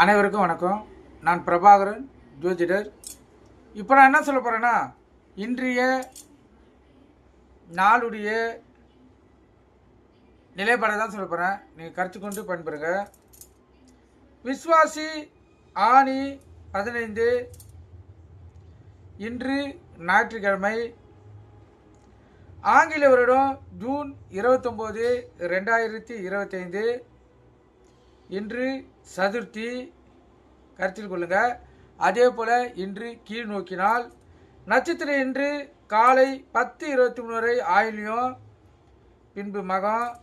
அனைவருக்கும் வணக்கம். நான் பிரபாகரன் ஜோதிடர். இப்போ நான் என்ன சொல்ல போகிறேன்னா இன்றைய நாளுடைய நிலைப்பாடை தான் சொல்ல போகிறேன் நீங்கள் கருத்து கொண்டு பயன்பெறுங்க. விஸ்வாசி ஆணி பதினைந்து இன்று ஞாயிற்றுக்கிழமை ஆங்கில வருடம் ஜூன் இருபத்தொம்போது ரெண்டாயிரத்தி இருபத்தைந்து இன்று சதுர்த்தி. கருத்தில் கொள்ளுங்க. அதே போல் இன்று கீழ் நோக்கினால் நட்சத்திரம் இன்று காலை பத்து இருபத்தி மூணு வரை ஆயிலியம் பின்பு மகம்.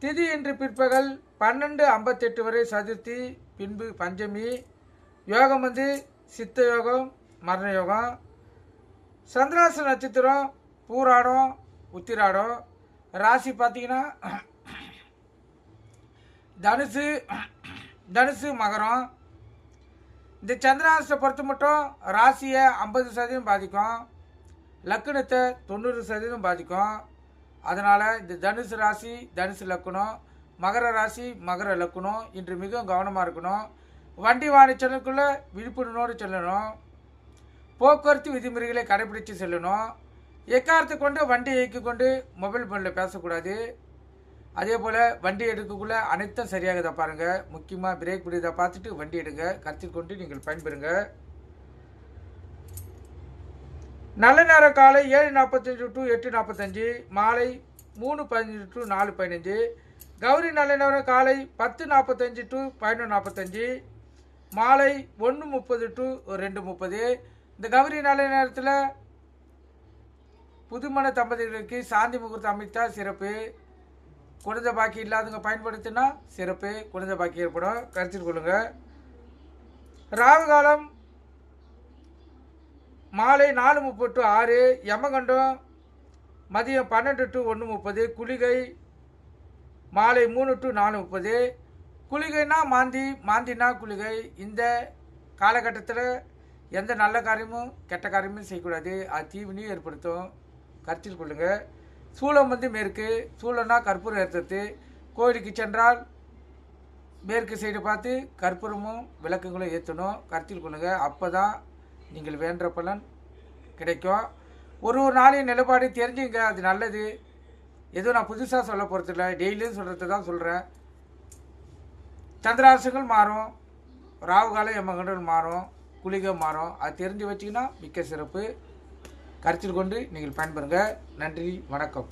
திதி இன்று பிற்பகல் பன்னெண்டு ஐம்பத்தெட்டு வரை சதுர்த்தி பின்பு பஞ்சமி. யோகம் வந்து சித்த யோகம் மரண யோகம். சந்திராச நட்சத்திரம் பூராடம் உத்திராடம். ராசி பார்த்தீங்கன்னா தனுசு தனுசு மகரம். இந்த சந்திராசத்தை பொறுத்த மட்டும் ராசியை ஐம்பது சதவீதம் பாதிக்கும். லக்கணத்தை தொண்ணூறு சதவீதம் பாதிக்கும். அதனால் இந்த தனுசு ராசி தனுசு லக்குணம் மகர ராசி மகர லக்குணம் இன்று மிகவும் கவனமாக இருக்கணும். வண்டி வாணி செல்லக்குள்ளே விழிப்புணர்வோடு செல்லணும். போக்குவரத்து விதிமுறைகளை கடைபிடித்து செல்லணும். எக்காரத்தை கொண்டு வண்டி இயக்கி கொண்டு மொபைல் ஃபோனில் பேசக்கூடாது. அதே போல் வண்டி எடுக்கக்குள்ளே அனைத்தும் சரியாகுதா பாருங்கள் முக்கியமாக பிரேக் பிடிதா பார்த்துட்டு வண்டி எடுங்க. கருத்தில் கொண்டு நீங்கள் பயன்பெறுங்க. நல்ல நேரம் காலை ஏழு நாற்பத்தஞ்சு டு எட்டு நாற்பத்தஞ்சு மாலை மூணு பதினஞ்சு டு நாலு பதினஞ்சு கௌரி நல்ல நேரம் காலை பத்து நாற்பத்தஞ்சு டு பதினொன்று நாற்பத்தஞ்சு மாலை ஒன்று முப்பது டு ரெண்டு முப்பது. இந்த கௌரி நல்ல நேரத்தில் புதுமண தம்பதிகளுக்கு சாந்தி முகூர்த்தம் அமைத்தா சிறப்பு. குழந்தை பாக்கி இல்லாதவங்க பயன்படுத்தினா சிறப்பு. குழந்தை பாக்கி ஏற்படும். கருத்தில் கொள்ளுங்க. ராகு காலம் மாலை நாலு முப்பது டு ஆறு யமகண்டம் மதியம் பன்னெண்டு டு ஒன்று முப்பது குளிகை மாலை மூணு டு நாலு முப்பது. குளிகைனா மாந்தி மாந்தினா குளிகை. இந்த காலகட்டத்தில் எந்த நல்ல காரியமும் கெட்ட காரியமும் செய்யக்கூடாது. அது தீவினையும் ஏற்படுத்தும். கருத்தில் கொள்ளுங்கள் சூளம் வந்து மேற்கு சூளம்னா கற்பூரம் ஏற்றுறது கோயிலுக்கு சென்றால் மேற்கு சைடு பார்த்து கற்பூரமும் விளக்குங்களும் ஏற்றணும். கருத்தில் கொள்ளுங்கள் அப்போ தான் நீங்கள் வேண்ட பலன் கிடைக்கும். ஒரு ஒரு நாளையும் நிலைப்பாடு தெரிஞ்சுங்க அது நல்லது. எதுவும் நான் புதுசாக சொல்ல போகிறதில்ல டெய்லியும் சொல்கிறது தான் சொல்கிறேன் சந்திராசங்கள் மாறும். ராவுகாலம் எம்மகண்டல் மாறும். குளிகை மாறும். அது தெரிஞ்சு வச்சிங்கன்னா மிக்க சிறப்பு. கருத்தில் கொண்டு நீங்கள் பயன்பெறுங்க. நன்றி வணக்கம்.